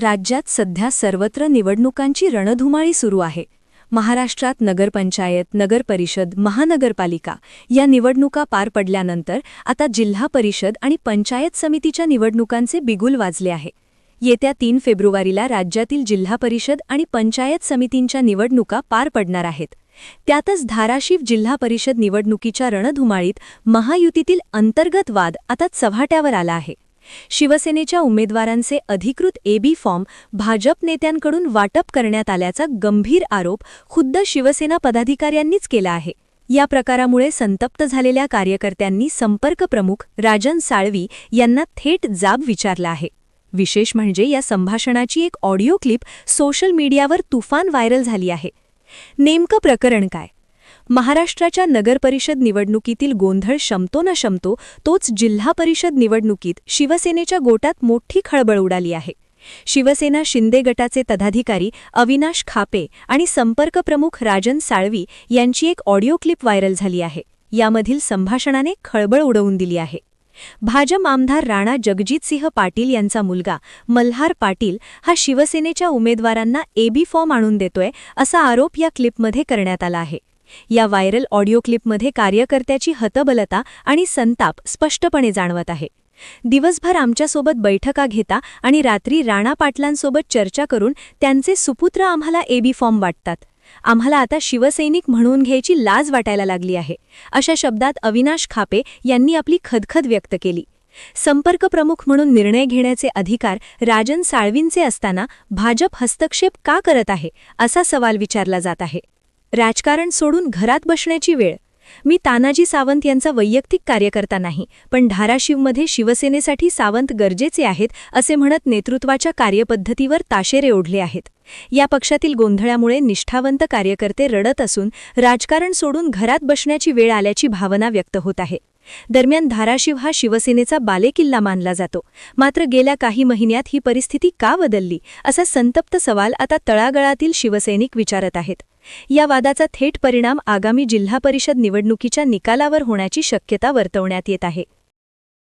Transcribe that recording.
राज्यात सध्या सर्वत्र निवडणुकांची रणधुमाळी सुरू आहे. महाराष्ट्रात नगरपंचायत नगरपरिषद महानगरपालिका या निवडणुका पार पडल्यानंतर आता जिल्हा परिषद आणि पंचायत समितीच्या निवडणुकांचे बिगुल वाजले आहे. येत्या तीन फेब्रुवारीला राज्यातील जिल्हा परिषद आणि पंचायत समितींच्या निवडणुका पार पडणार आहेत. त्यातच धाराशिव जिल्हा परिषद निवडणुकीच्या रणधुमाळीत महायुतीतील अंतर्गत वाद आता चव्हाट्यावर आला आहे. शिवसेनेच्या उमेदवारांचे अधिकृत एबी फॉर्म भाजप नेत्यांकडून वाटप करण्यात आल्याचा गंभीर आरोप खुद्द शिवसेना पदाधिकाऱ्यांनीच केला आहे. या प्रकारामुळे संतप्त झालेल्या कार्यकर्त्यांनी संपर्क प्रमुख राजन साळवी यांना थेट जाब विचारला आहे. विशेष म्हणजे या संभाषणाची एक ऑडिओ क्लिप सोशल मीडियावर तुफान व्हायरल झाली आहे. नेमकं प्रकरण काय? महाराष्ट्राच्या नगरपरिषद निवडणुकीतील गोंधळ शमतो न शमतो तोच जिल्हा परिषद निवडणुकीत शिवसेनेच्या गोटात मोठी खळबळ उडाली आहे. शिवसेना शिंदे गटाचे पदाधिकारी अविनाश खापे आणि संपर्क प्रमुख राजन साळवी यांची एक ऑडिओ क्लिप व्हायरल झाली आहे. यामधील संभाषणाने खळबळ उडवून दिली आहे. भाजप आमदार राणा जगजितसिंह पाटील यांचा मुलगा मल्हार पाटील हा शिवसेनेच्या उमेदवारांना एबी फॉर्म आणून देतोय असा आरोप या क्लिपमध्ये करण्यात आला आहे. या व्हायरल ऑडिओ क्लिपमध्ये कार्यकर्त्याची हतबलता आणि संताप स्पष्टपणे जाणवत आहे. दिवसभर आमच्यासोबत बैठका घेता आणि रात्री राणा पाटलांसोबत चर्चा करून त्यांचे सुपुत्र आम्हाला एबी फॉर्म वाटतात. आम्हाला आता शिवसैनिक म्हणून घ्यायची लाज वाटायला लागली आहे. अशा शब्दात अविनाश खापे यांनी आपली खदखद व्यक्त केली. संपर्क प्रमुख म्हणून निर्णय घेण्याचे अधिकार राजन साळवींचे असताना भाजप हस्तक्षेप का करत आहे असा सवाल विचारला जात आहे. राजकारण सोडून घरात बसण्याची वेळ. मी तानाजी सावंत यांचा वैयक्तिक कार्यकर्ता नाही पण धाराशिवमध्ये शिवसेनेसाठी सावंत गरजेचे आहेत असे म्हणत नेतृत्वाच्या कार्यपद्धतीवर ताशेरे ओढले आहेत. या पक्षातील गोंधळामुळे निष्ठावंत कार्यकर्ते रडत असून राजकारण सोडून घरात बसण्याची वेळ आल्याची भावना व्यक्त होत आहे. दरम्यान धाराशिव हा शिवसेनेचा बालेकिल्ला मानला जातो. मात्र गेल्या काही महिन्यात ही परिस्थिती का बदलली असा संतप्त सवाल आता तळागळातील शिवसैनिक विचारत आहेत. या वादाचा थेट परिणाम आगामी जिल्हा परिषद निवडणुकीच्या निकालावर होण्याची शक्यता वर्तवण्यात येत आहे.